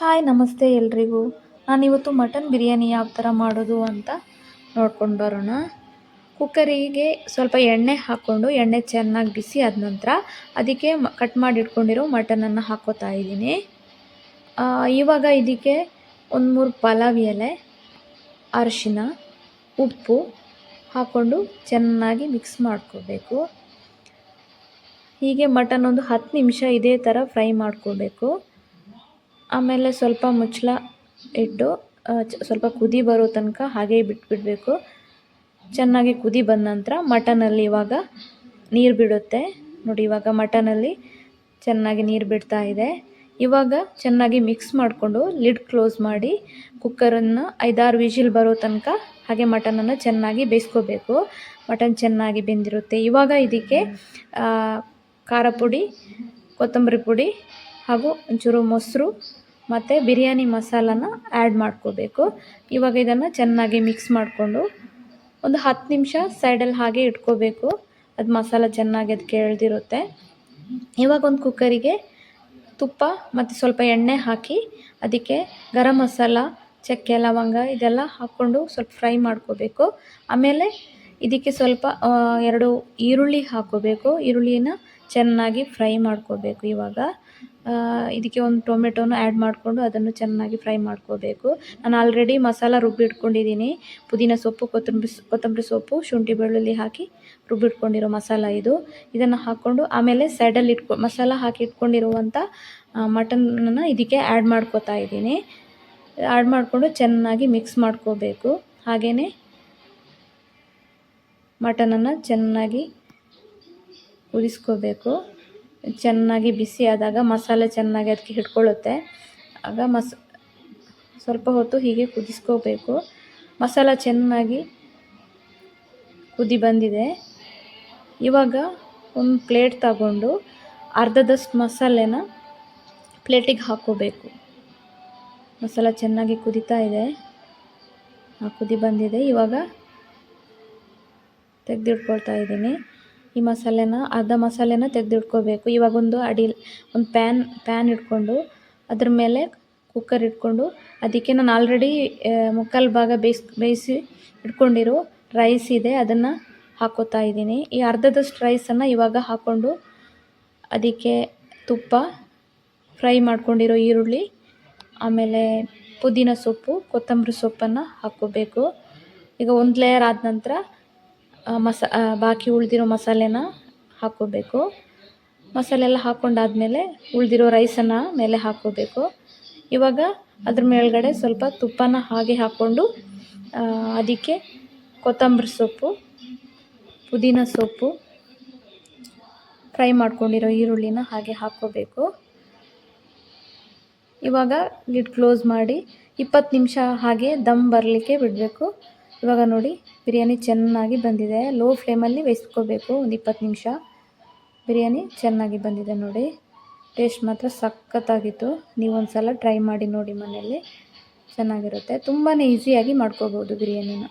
Hi, ನಮಸ್ತೆ ಎಲ್ರಿಗೂ. ನಾನಿವತ್ತು ಮಟನ್ ಬಿರಿಯಾನಿ ಯಾವ ಥರ ಮಾಡೋದು ಅಂತ ನೋಡ್ಕೊಂಡು ಬರೋಣ. ಕುಕ್ಕರಿಗೆ ಸ್ವಲ್ಪ ಎಣ್ಣೆ ಹಾಕ್ಕೊಂಡು, ಎಣ್ಣೆ ಚೆನ್ನಾಗಿ ಬಿಸಿ ಆದ ನಂತರ ಅದಕ್ಕೆ ಕಟ್ ಮಾಡಿ ಇಟ್ಕೊಂಡಿರೋ ಮಟನನ್ನು ಹಾಕೋತಾ ಇದ್ದೀನಿ. ಇವಾಗ ಇದಕ್ಕೆ ಒಂದು ಮೂರು ಪಲಾವ್ ಎಲೆ, ಅರಿಶಿನ, ಉಪ್ಪು ಹಾಕ್ಕೊಂಡು ಚೆನ್ನಾಗಿ ಮಿಕ್ಸ್ ಮಾಡ್ಕೋಬೇಕು. ಹೀಗೆ ಮಟನ್ ಒಂದು ಹತ್ತು ನಿಮಿಷ ಇದೇ ಥರ ಫ್ರೈ ಮಾಡ್ಕೋಬೇಕು. ಆಮೇಲೆ ಸ್ವಲ್ಪ ಮುಚ್ಚಳ ಇಟ್ಟು ಸ್ವಲ್ಪ ಕುದಿ ಬರೋ ತನಕ ಹಾಗೇ ಬಿಟ್ಬಿಡಬೇಕು. ಚೆನ್ನಾಗಿ ಕುದಿ ಬಂದ ನಂತರ ಮಟನಲ್ಲಿ ಇವಾಗ ನೀರು ಬಿಡುತ್ತೆ. ನೋಡಿ ಇವಾಗ ಮಟನಲ್ಲಿ ಚೆನ್ನಾಗಿ ನೀರು ಬಿಡ್ತಾ ಇದೆ. ಇವಾಗ ಚೆನ್ನಾಗಿ ಮಿಕ್ಸ್ ಮಾಡಿಕೊಂಡು ಲಿಡ್ ಕ್ಲೋಸ್ ಮಾಡಿ ಕುಕ್ಕರನ್ನು ಐದಾರು ವಿಜಿಲ್ ಬರೋ ತನಕ ಹಾಗೆ ಮಟನನ್ನು ಚೆನ್ನಾಗಿ ಬೇಯಿಸ್ಕೋಬೇಕು. ಮಟನ್ ಚೆನ್ನಾಗಿ ಬೆಂದಿರುತ್ತೆ. ಇವಾಗ ಇದಕ್ಕೆ ಖಾರ ಪುಡಿ, ಕೊತ್ತಂಬರಿ ಪುಡಿ ಹಾಗೂ ಒಂಚೂರು ಮೊಸರು ಮತ್ತು ಬಿರಿಯಾನಿ ಮಸಾಲನ ಆ್ಯಡ್ ಮಾಡ್ಕೋಬೇಕು. ಇವಾಗ ಇದನ್ನು ಚೆನ್ನಾಗಿ ಮಿಕ್ಸ್ ಮಾಡಿಕೊಂಡು ಒಂದು ಹತ್ತು ನಿಮಿಷ ಸೈಡಲ್ಲಿ ಹಾಗೆ ಇಟ್ಕೋಬೇಕು. ಅದು ಮಸಾಲ ಚೆನ್ನಾಗಿ ಅದಕ್ಕೆ ಎಳೆದಿರುತ್ತೆ. ಇವಾಗ ಒಂದು ಕುಕ್ಕರಿಗೆ ತುಪ್ಪ ಮತ್ತು ಸ್ವಲ್ಪ ಎಣ್ಣೆ ಹಾಕಿ ಅದಕ್ಕೆ ಗರಂ ಮಸಾಲ, ಚಕ್ಕೆ, ಲವಂಗ ಇದೆಲ್ಲ ಹಾಕ್ಕೊಂಡು ಸ್ವಲ್ಪ ಫ್ರೈ ಮಾಡ್ಕೋಬೇಕು. ಆಮೇಲೆ ಇದಕ್ಕೆ ಸ್ವಲ್ಪ ಎರಡು ಈರುಳ್ಳಿ ಹಾಕ್ಕೋಬೇಕು. ಈರುಳ್ಳಿನ ಚೆನ್ನಾಗಿ ಫ್ರೈ ಮಾಡ್ಕೋಬೇಕು ಇವಾಗ. ಇದಕ್ಕೆ ಒಂದು ಟೊಮೆಟೊನ ಆ್ಯಡ್ ಮಾಡಿಕೊಂಡು ಅದನ್ನು ಚೆನ್ನಾಗಿ ಫ್ರೈ ಮಾಡ್ಕೋಬೇಕು. ನಾನು ಆಲ್ರೆಡಿ ಮಸಾಲ ರುಬ್ಬಿಟ್ಕೊಂಡಿದ್ದೀನಿ ಪುದೀನ ಸೊಪ್ಪು, ಕೊತ್ತಂಬರಿ ಕೊತ್ತಂಬರಿ ಸೊಪ್ಪು, ಶುಂಠಿ ಬೆಳ್ಳುಳ್ಳಿ ಹಾಕಿ ರುಬ್ಬಿಟ್ಕೊಂಡಿರೋ ಮಸಾಲ ಇದು. ಇದನ್ನು ಹಾಕ್ಕೊಂಡು ಆಮೇಲೆ ಸೈಡಲ್ಲಿ ಇಟ್ಕೊ, ಮಸಾಲ ಹಾಕಿ ಇಟ್ಕೊಂಡಿರುವಂಥ ಮಟನನ್ನು ಇದಕ್ಕೆ ಆ್ಯಡ್ ಮಾಡ್ಕೋತಾ ಇದ್ದೀನಿ. ಆ್ಯಡ್ ಮಾಡಿಕೊಂಡು ಚೆನ್ನಾಗಿ ಮಿಕ್ಸ್ ಮಾಡ್ಕೋಬೇಕು. ಹಾಗೆಯೇ ಮಟನನ್ನು ಚೆನ್ನಾಗಿ ಕುದಿಸ್ಕೋಬೇಕು. ಚೆನ್ನಾಗಿ ಬಿಸಿ ಆದಾಗ ಮಸಾಲೆ ಚೆನ್ನಾಗಿ ಅದಕ್ಕೆ ಹಿಡ್ಕೊಳ್ಳುತ್ತೆ. ಆಗ ಮಸ್, ಸ್ವಲ್ಪ ಹೊತ್ತು ಹೀಗೆ ಕುದಿಸ್ಕೋಬೇಕು. ಮಸಾಲ ಚೆನ್ನಾಗಿ ಕುದಿ ಬಂದಿದೆ. ಇವಾಗ ಒಂದು ಪ್ಲೇಟ್ ತಗೊಂಡು ಅರ್ಧದಷ್ಟು ಮಸಾಲೆನ ಪ್ಲೇಟಿಗೆ ಹಾಕೋಬೇಕು ಮಸಾಲ ಚೆನ್ನಾಗಿ ಕುದಿತಾ ಇದೆ. ಕುದಿ ಬಂದಿದೆ. ಇವಾಗ ತೆಗೆದಿಟ್ಕೊಳ್ತಾ ಇದ್ದೀನಿ. ಈ ಮಸಾಲೆನ, ಅರ್ಧ ಮಸಾಲೆನ ತೆಗೆದಿಟ್ಕೋಬೇಕು. ಇವಾಗೊಂದು ಅಡಿ, ಒಂದು ಪ್ಯಾನ್ ಪ್ಯಾನ್ ಇಟ್ಕೊಂಡು ಅದ್ರ ಮೇಲೆ ಕುಕ್ಕರ್ ಇಟ್ಕೊಂಡು ಅದಕ್ಕೆ ನಾನು ಆಲ್ರೆಡಿ ಮುಕ್ಕಾಲು ಭಾಗ ಬೇಯಿಸ್, ಬೇಯಿಸಿ ಇಟ್ಕೊಂಡಿರೋ ರೈಸ್ ಇದೆ, ಅದನ್ನು ಹಾಕೋತಾ ಇದ್ದೀನಿ. ಈ ಅರ್ಧದಷ್ಟು ರೈಸನ್ನು ಇವಾಗ ಹಾಕ್ಕೊಂಡು ಅದಕ್ಕೆ ತುಪ್ಪ ಫ್ರೈ ಮಾಡ್ಕೊಂಡಿರೋ ಈರುಳ್ಳಿ, ಆಮೇಲೆ ಪುದೀನ ಸೊಪ್ಪು, ಕೊತ್ತಂಬರಿ ಸೊಪ್ಪನ್ನು ಹಾಕ್ಕೋಬೇಕು. ಈಗ ಒಂದು ಲೇಯರ್ ಆದ ನಂತರ ಮಸ ಬಾಕಿ ಉಳಿದಿರೋ ಮಸಾಲೆನ ಹಾಕ್ಕೋಬೇಕು ಮಸಾಲೆ ಎಲ್ಲ ಹಾಕ್ಕೊಂಡಾದಮೇಲೆ ಉಳಿದಿರೋ ರೈಸನ್ನು ಮೇಲೆ ಹಾಕ್ಕೋಬೇಕು ಇವಾಗ ಅದ್ರ ಮೇಲ್ಗಡೆ ಸ್ವಲ್ಪ ತುಪ್ಪನ ಹಾಗೆ ಹಾಕ್ಕೊಂಡು ಅದಕ್ಕೆ ಕೊತ್ತಂಬರಿ ಸೊಪ್ಪು, ಪುದೀನ ಸೊಪ್ಪು, ಫ್ರೈ ಮಾಡ್ಕೊಂಡಿರೋ ಈರುಳ್ಳಿನ ಹಾಗೆ ಹಾಕ್ಕೋಬೇಕು ಇವಾಗ ಲಿಡ್ ಕ್ಲೋಸ್ ಮಾಡಿ ಇಪ್ಪತ್ತು ನಿಮಿಷ ಹಾಗೆ ದಮ್ ಬರಲಿಕ್ಕೆ ಬಿಡಬೇಕು. ಇವಾಗ ನೋಡಿ, ಬಿರಿಯಾನಿ ಚೆನ್ನಾಗಿ ಬಂದಿದೆ. ಲೋ ಫ್ಲೇಮಲ್ಲಿ ಬೇಯಿಸ್ಕೋಬೇಕು, ಒಂದು ಇಪ್ಪತ್ತು ನಿಮಿಷ. ಬಿರಿಯಾನಿ ಚೆನ್ನಾಗಿ ಬಂದಿದೆ ನೋಡಿ. ಟೇಸ್ಟ್ ಮಾತ್ರ ಸಖತ್ತಾಗಿತ್ತು. ನೀವೊಂದು ಸಲ ಟ್ರೈ ಮಾಡಿ ನೋಡಿ ಮನೆಯಲ್ಲಿ. ಚೆನ್ನಾಗಿರುತ್ತೆ. ತುಂಬಾ ಈಸಿಯಾಗಿ ಮಾಡ್ಕೋಬೋದು ಬಿರಿಯಾನಿನ.